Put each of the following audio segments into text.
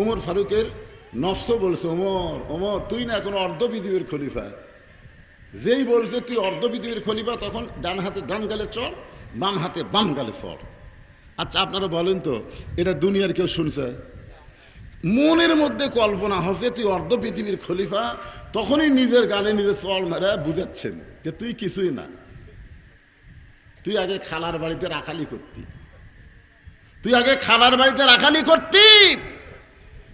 ওমর ফারুকের নফস বলছে ওমর ওমর তুই না এখন অর্ধ পৃথিবীর খলিফা। যেই বলছে, তুই অর্ধ পৃথিবীর খলিফা, তখন ডান হাতে ডান গালে চল বাম হাতে বাম গালে চল আচ্ছা আপনারা বলেন তো, এটা দুনিয়ার কেউ শুনছে? মনের মধ্যে কল্পনা হচ্ছে, তুই অর্ধ পৃথিবীর খলিফা, তখনই নিজের গালে নিজের চল মেরে বুঝাচ্ছেন যে তুই কিছুই না। তুই আগে খালার বাড়িতে রাখালি করতি। তুই আগে খালার বাড়িতে রাখালি করতি।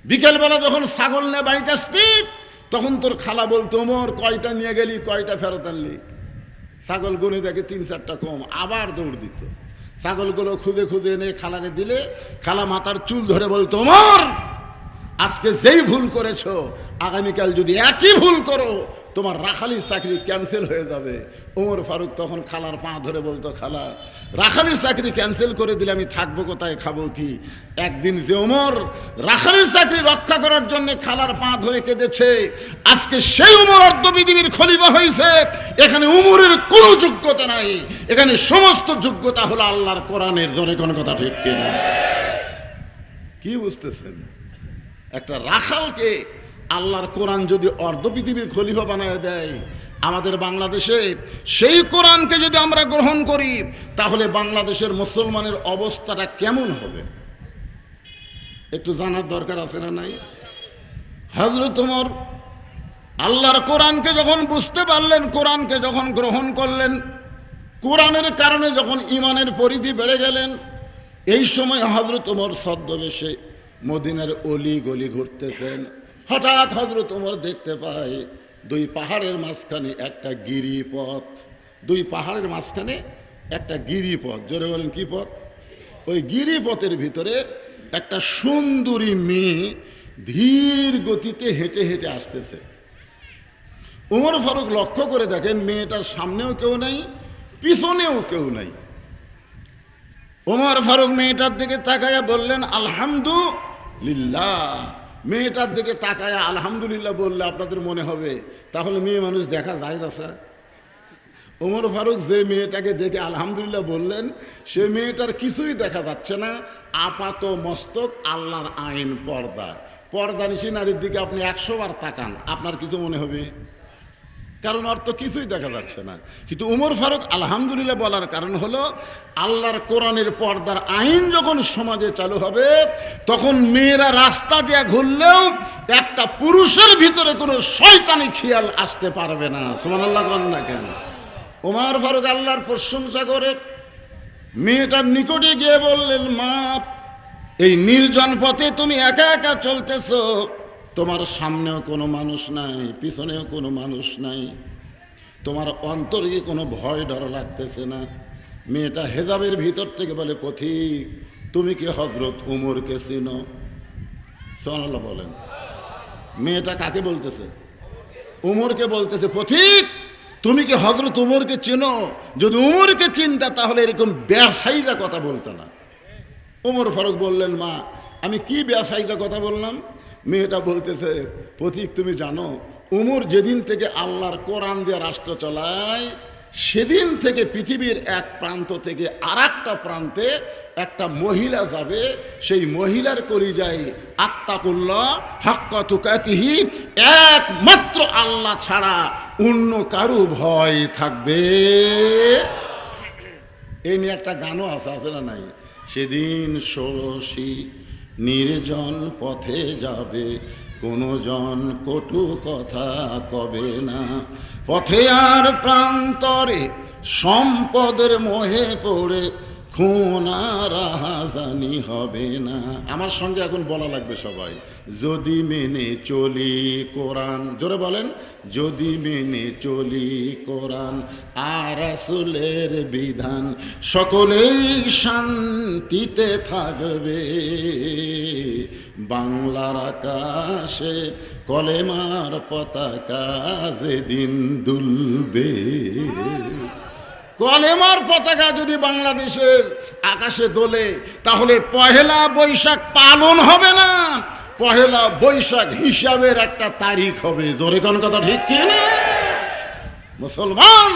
বিকেলবেলা যখন ছাগল নিয়ে বাড়িতে আসতি, তখন তোর খালা বলতো মোর কয়টা নিয়ে গেলি, কয়টা ফেরত আনলি? ছাগল গুনে দেখে তিন চারটা কম, আবার দৌড় দিত। ছাগলগুলো খুঁজে খুঁজে এনে খালারে দিলে, খালা মাথার চুল ধরে বলতো মোর আজকে যেই ভুল করেছ, আগামীকাল যদি একই ভুল করো তোমার রাখালির চাকরি ক্যান্সেল হয়ে যাবে। ওমর ফারুক তখন খালার পা ধরে বলতো, খালা, রাখালির চাকরি ক্যান্সেল করে দিলে আমি থাকব কোথায়, খাব কি? একদিন যে ওমর রাখালির চাকরি রক্ষা করার জন্য খালার পা ধরে কেঁদেছে, আজকে সেই উমর অর্ধ খলিফা হয়েছে এখানে উমরের কোনো যোগ্যতা নাই। এখানে সমস্ত যোগ্যতা হলো আল্লাহর কোরআনের জোরে, কোনো কথা ঠিক কি বুঝতেছেন? একটা রাখালকে আল্লাহর কোরআন যদি অর্ধ পৃথিবীর খলিফা বানায় দেয়, আমাদের বাংলাদেশে সেই কোরআনকে যদি আমরা গ্রহণ করি, তাহলে বাংলাদেশের মুসলমানের অবস্থাটা কেমন হবে? একটু জানার দরকার আছে না নাই? হজরত তোমার আল্লাহর কোরআনকে যখন বুঝতে পারলেন, কোরআনকে যখন গ্রহণ করলেন, কোরআনের কারণে যখন ইমানের পরিধি বেড়ে গেলেন, এই সময় হজরত ওমর ছদ্মবেশে মদিনার অলি গলি ঘুরতেছেন। হঠাৎ হজরত ওমর দেখতে পায় দুই পাহাড়ের মাঝখানে একটা গিরিপথ। দুই পাহাড়ের মাঝখানে একটা গিরিপথ। জোরে বলেন কি পথ? ওই গিরিপথের ভিতরে একটা সুন্দরী মেয়ে ধীর গতিতে হেঁটে হেঁটে আসতেছে। উমর ফারুক লক্ষ্য করে দেখেন মেয়েটার সামনেও কেউ নাই, পিছনেও কেউ নাই। ওমর ফারুক মেয়েটার দিকে তাকাইয়া বললেন, আলহামদুলিল্লাহ। মেয়েটার দিকে তাকায় আলহামদুলিল্লাহ বললে আপনাদের মনে হবে, তাহলে মেয়ে মানুষ দেখা যায় না স্যার। ওমর ফারুক যে মেয়েটাকে দেখে আলহামদুলিল্লাহ বললেন, সে মেয়েটার কিছুই দেখা যাচ্ছে না, আপাত মস্তক আল্লাহর আইন পর্দা। পর্দা নিশি নারীর দিকে আপনি একশো বার তাকান, আপনার কিছু মনে হবে? কারণ অর্থ কিছুই দেখা যাচ্ছে না। কিন্তু উমর ফারুক আলহামদুলিল্লাহ বলার কারণ হলো, আল্লাহর কোরআনের পর্দার আইন যখন সমাজে চালু হবে, তখন মেয়েরা রাস্তা দিয়ে ঘুরলেও একটা পুরুষের ভিতরে কোনো শয়তানি খেয়াল আসতে পারবে না। সমান আল্লাহ না কেন? উমর ফারুক আল্লাহর প্রশংসা করে, মেয়েটার নিকটে গিয়ে বললেন, মা, এই নির্জন পথে তুমি একা একা চলতেছো। তোমার সামনেও কোনো মানুষ নাই, পিছনেও কোনো মানুষ নাই। তোমার অন্তরে কি কোনো ভয় ডর লাগতেছে না? মেয়েটা হেজাবের ভিতর থেকে বলে পথিক তুমি কি হজরত উমরকে চিনো? সোনাল্লাহ বলেন। মেয়েটা কাকে বলতেছে? উমরকে বলতেছে পথিক তুমি কি হজরত উমরকে চেনো? যদি উমরকে চিনতা, তাহলে এরকম ব্যবসায়ীরা কথা বলতো না। উমর ফারুক বললেন, মা, আমি কি ব্যবসায়ীটা কথা বললাম? মেয়েটা বলতেছে, প্রতীক, তুমি জানো, উমর যেদিন থেকে আল্লাহর কোরআন দিয়ে রাষ্ট্র চলায়, সেদিন থেকে পৃথিবীর এক প্রান্ত থেকে আর প্রান্তে একটা মহিলা যাবে। সেই মহিলার কলিজায় আত্মাকুল্লাহ, হাক্কা তুকাতিহি, একমাত্র আল্লাহ ছাড়া অন্য কারু ভয় থাকবে। এই নিয়ে একটা গানও আছে আছে না নাই? সেদিন ষোড়শী নির্জন পথে যাবে, কোনো জন কটু কথা কবে না। পথে আর প্রান্তরে সম্পদের মোহে পড়ে খুনা রাহাজানি হবে না। আমার সঙ্গে এখন বলা লাগবে সবাই, যদি মেনে চলি কোরআন, জোরে বলেন, যদি মেনে চলি কোরআন, আর আসলের বিধান সকলেই শান্তিতে থাকবে। বাংলার আকাশে কলেমার পতাকা যেদিন দুলবে। কলেমার পতাকা যদি বাংলাদেশের আকাশে দোলে, তাহলে পহেলা বৈশাখ পালন হবে না। পহেলা বৈশাখ হিসাবের একটা তারিখ হবে। জোরে কোন কথা ঠিক কি না? মুসলমান,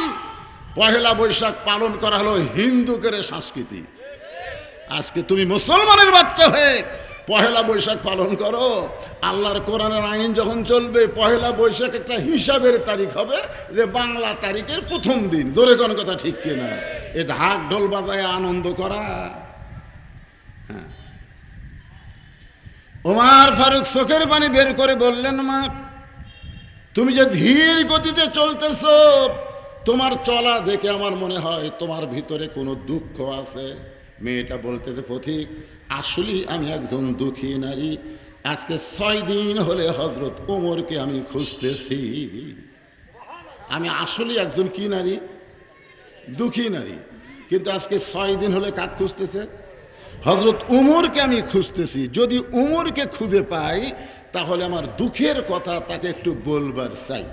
পহেলা বৈশাখ পালন করা হলো হিন্দুকের সংস্কৃতি আজকে তুমি মুসলমানের বাচ্চা হয়ে পহেলা বৈশাখ পালন করো। আল্লাহর কোরআনের আইন যখন চলবে, পহেলা বৈশাখ একটা হিসাবের তারিখ হবে যে বাংলা তারিখের প্রথম দিন। জোরে কোন কথা ঠিক কিনা এ ঢাক ঢোল বাজায় আনন্দ করা। হ্যাঁ। ওমার ফারুক চোখের পানি বের করে বললেন, মা, তুমি যে ধীর গতিতে চলতেছ, তোমার চলা দেখে আমার মনে হয় তোমার ভিতরে কোনো দুঃখ আছে। মেয়েটা বলতেছে পথিক আসলেই আমি একজন দুঃখী নারী। আজকে ছয় দিন হলে হজরত ওমরকে আমি খুঁজতেছি। আমি আসলে একজন কি নারী? দুঃখী নারী। কিন্তু আজকে ছয় দিন হলে কাক খুঁজতেছে? হজরত উমরকে আমি খুঁজতেছি। যদি উমরকে খুঁজে পাই, তাহলে আমার দুঃখের কথা তাকে একটু বলবার চাই।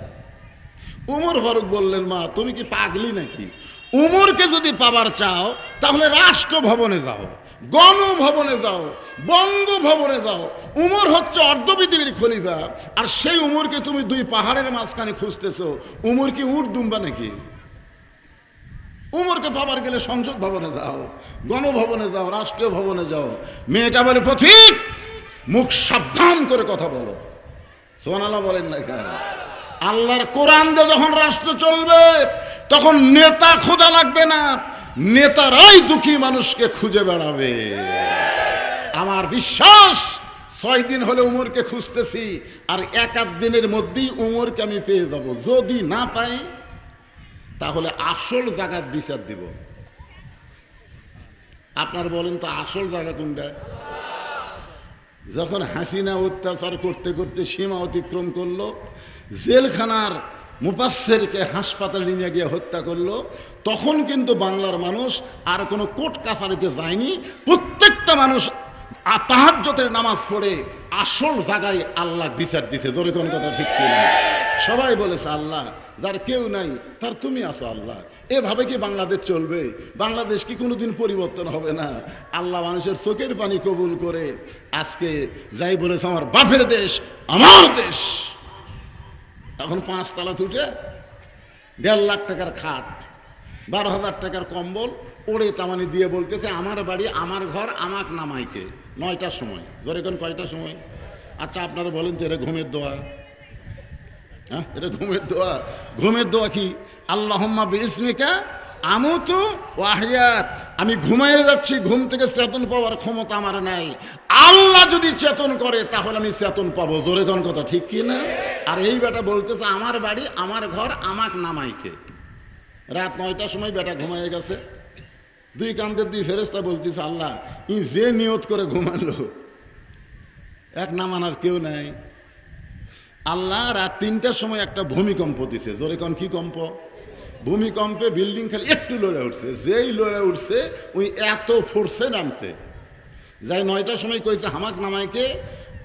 উমর ফারুক বললেন, মা, তুমি কি পাগলি নাকি? উমরকে যদি পাবার চাও, তাহলে রাষ্ট্র ভবনে যাও। গণভবনে যাও, বঙ্গভবনে যাও। উমর হচ্ছে অর্ধপৃথিবীর খলিফা, আর সেই উমরকে তুমি দুই পাহাড়ের মাঝখানে খুঁজতেছো। উমর কি উঠ দুম্বা নাকি? উমরকে পাবার গেলে সংসদ ভবনে যাও, গণভবনে যাও, রাষ্ট্রীয় ভবনে যাও। মেয়েটা বলে, পথিক, মুখ সাবধান করে কথা বলো। সোনালা বলেন না কেন? আল্লাহর কোরআন যখন রাষ্ট্র চলবে, তখন নেতা খোঁজা লাগবে না। নেতারাই দুঃখী মানুষকে খুঁজে বেড়াবে। আমার বিশ্বাস, ছয় দিন হলে উমরকে খুঁজতেছি, আর এক আধ দিনের মধ্যেই উমরকে আমি পেয়ে যাব। যদি না পাই, তাহলে আসল জায়গার বিচার দিব। আপনার বলেন তো, আসল জায়গা কোনটা? যখন হাসিনা অত্যাচার করতে করতে সীমা অতিক্রম করল, জেলখানার মুপাসেরকে হাসপাতালে নিয়ে গিয়ে হত্যা করল। তখন কিন্তু বাংলার মানুষ আর কোনো কোর্ট কাছারিতে যায়নি। প্রত্যেকটা মানুষ তাহাজ্যতের নামাজ পড়ে আসল জায়গায় আল্লাহ বিচার দিছে। জোরে কোন কথা ঠিক কিনা? সবাই বলেছে আল্লাহ, যার কেউ নাই, তার তুমি আসো আল্লাহ। এভাবে কি বাংলাদেশ চলবে? বাংলাদেশ কি কোনো দিন পরিবর্তন হবে না? আল্লাহ মানুষের চোখের পানি কবুল করে, আজকে যাই বলেছে, আমার বাপের দেশ, আমার দেশ। এখন পাঁচতলা তুটে দেড় লাখ টাকার খাট, বারো হাজার টাকার কম্বল ওড়ে তামানি দিয়ে বলতেছে, আমার বাড়ি, আমার ঘর, আমাক নামাইকে নয়টার সময়। ধরে কোন কয়টার সময়? আচ্ছা আপনারা বলেন তো, এটা ঘুমের দোয়া। হ্যাঁ এটা ঘুমের দোয়া। ঘুমের দোয়া কি? আল্লাহম্মা বিসমিকা আমতো ওয়াহিয়াত আমি ঘুমাইয়ে যাচ্ছি, ঘুম থেকে চেতন পাওয়ার ক্ষমতা আমার নাই। আল্লাহ যদি চেতন করে, তাহলে আমি চেতন পাবো। জোরে কোন কথা, ঠিক কি না? আর এই বেটা বলতেছে, আমার বাড়ি, আমার ঘর, আমাক নামাইকে। রাত নয়টার সময় বেটা ঘুমাইয়ে গেছে। দুই কান্দের দুই ফেরেস্তা বলতেছে, আল্লাহ, ই যে নিয়ত করে ঘুমালো, এক নামানার কেউ নাই। আল্লাহ রাত তিনটার সময় একটা ভূমিকম্প দিছে। জোরে কন কি কম্প? ভূমিকম্পে বিল্ডিং খালি একটু লড়ে উঠছে। যেই লড়ে উঠছে ওই এত ফোর্সে নামছে। যাই নয়টার সময় কইছে হামাক নামাইকে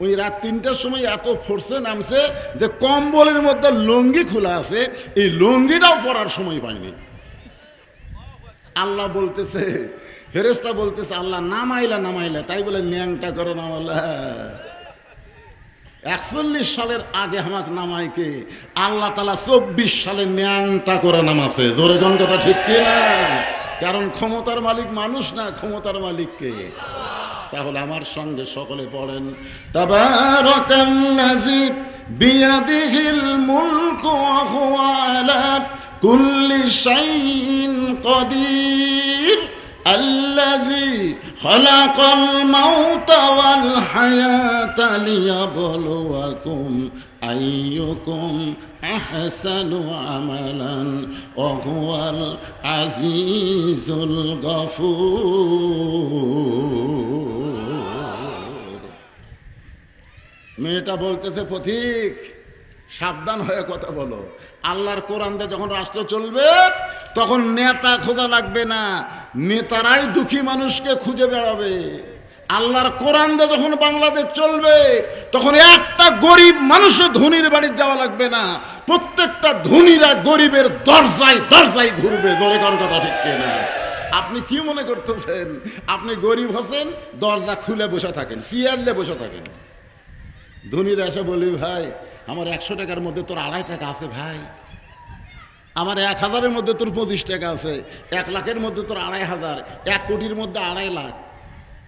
ওই রাত তিনটার সময় এত ফোর্সে নামছে যে কম্বলের মধ্যে লুঙ্গি খোলা আছে, এই লুঙ্গিটাও পরার সময় পায়নি আল্লাহ বলতেছে ফেরেস্তা বলতেছে, আল্লাহ নামাইলা নামাইলা। তাই বলে, ন্যাংটা করো নামাল্লা একচল্লিশ সালের আগে হামাক নামাইকে আল্লাহ তালা চব্বিশ সালে ন্যাংটা করে নামাছে। জোরে জন কথা ঠিক কি না? কারণ ক্ষমতার মালিক মানুষ না, ক্ষমতার মালিককে। তাহলে আমার সঙ্গে সকলে পড়েন, তাবারাকাল্লাযী خلق الموت والحياة ليبلوكم أيكم أحسن عملا وهو العزيز الغفور মেয়েটা বলতেছে পথিক সাবধান হয়ে কথা বলো। আল্লাহর কোরআন দিয়ে যখন রাষ্ট্র চলবে, তখন নেতা খোঁজা লাগবে না। নেতারাই দুঃখী মানুষকে খুঁজে বেড়াবে। আল্লাহর কোরআন দিয়ে যখন বাংলাদেশ চলবে, তখন একটা গরিব মানুষের ধনির বাড়ি যাওয়া লাগবে না। প্রত্যেকটা ধনীরা গরিবের দরজায় দরজায় ঘুরবে। জোরে কোন কথা ঠিক না আপনি কি মনে করতেছেন? আপনি গরিব হোসেন দরজা খুলে বসে থাকেন সিয়ারলে বসে থাকেন। ধনীরা এসে বলি, ভাই আমার একশো টাকার মধ্যে তোর আড়াই টাকা আছে ভাই। আমার এক হাজারের মধ্যে তোর পঁচিশ টাকা আছে। এক লাখের মধ্যে তোর আড়াই হাজার। এক কোটির মধ্যে আড়াই লাখ।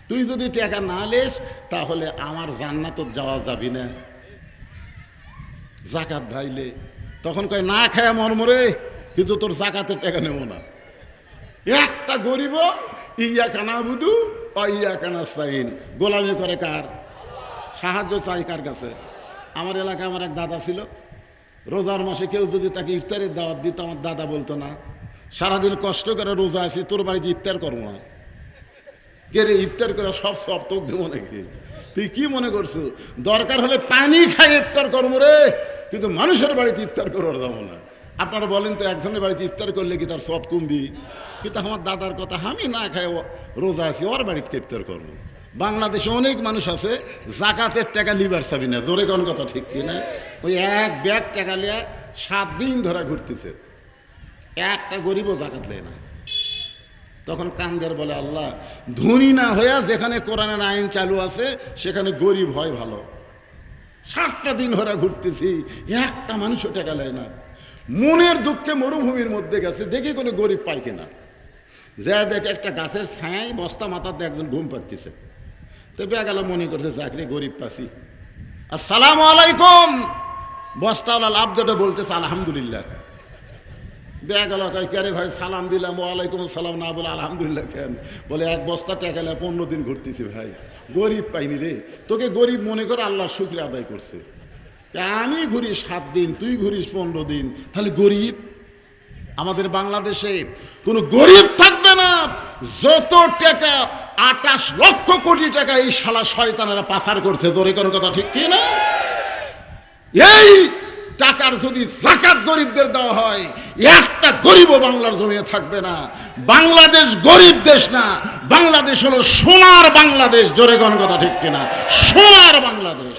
তুই যদি টাকা না লেস, তাহলে আমার জান্নাত যাওয়া যাবি না। জাকাত ভাইলে তখন কয়, না খায় মরমরে কিন্তু তোর জাকাতের টাকা নেব না। একটা গরিব ইয়া কানা বুধু ও ইয়া কানা সাইন। গোলামি করে কার? সাহায্য চাই কার কাছে? আমার এলাকায় আমার এক দাদা ছিল। রোজার মাসে কেউ যদি তাকে ইফতারের দাওয়াত দিত, আমার দাদা বলতো, না, সারাদিন কষ্ট করে রোজা আছি, তোর বাড়িতে ইফতার করব না। কে রে, ইফতার করে সব সব তোক দেবো নাকি? তুই কি মনে করছ? দরকার হলে পানি খাই ইফতার করব রে, কিন্তু মানুষের বাড়িতে ইফতার করার যাব না। আপনারা বলেন তো, একজনের বাড়িতে ইফতার করলে কি তার সব কমবি? কিন্তু আমার দাদার কথা, আমি না খাই রোজা আছি, ওর বাড়িতে ইফতার করব? বাংলাদেশে অনেক মানুষ আছে, জাকাতের টাকা লিবার চাবি না জোরে কোন কথা ঠিক কিনা? ওই এক ব্যাগ টাকা লিয়া সাত দিন ধরে ঘুরতেছে। একটা গরিবও জাকাত লেয় না। তখন কান্দের বলে, আল্লাহ, ধনী না হইয়া যেখানে কোরআনের আইন চালু আছে, সেখানে গরিব হয় ভালো। সাতটা দিন ধরে ঘুরতেছি, একটা মানুষও টাকা নেয় না। মনের দুঃখে মরুভূমির মধ্যে গেছে, দেখি কোনো গরিব পায় কিনা? যা দেখে, একটা গাছের ছায় বস্তা মাথাতে একজন ঘুম পাচ্ছে তো বেগালা মনে করছে চাকরি গরিব পাসি আসসালামু আলাইকুম। বস্তাওয়ালা লাভ দুটো বলতেছে, আলহামদুলিল্লাহ। কয়, কে ভাই, সালাম দিলাম, ওয়ালাইকুম সালাম না বলে, আলহামদুলিল্লাহ কেন? বলে, এক বস্তা টাকা নিয়ে পনেরো দিন ঘুরতেছি ভাই। গরিব পাইনি রে। তোকে গরিব মনে করে আল্লাহর শুক্রিয়া আদায় করছে। আমি ঘুরি সাত দিন, তুই ঘুরিস পনেরো দিন। তাহলে গরিব, আমাদের বাংলাদেশে কোনো গরিব থাকবে না। যত টাকা আটাশ লক্ষ কোটি টাকা এই শালা শয়তানেরা পাচার করছে। তোর কোনো কথা ঠিক কি না? এই টাকার যদি জাকাত গরিবদের দেওয়া হয়, একটা গরিবও বাংলার জমিয়ে থাকবে না। বাংলাদেশ গরিব দেশ না, বাংলাদেশ হলো সোনার বাংলাদেশ। জোরে কোনো কথা ঠিক কিনা সোনার বাংলাদেশ।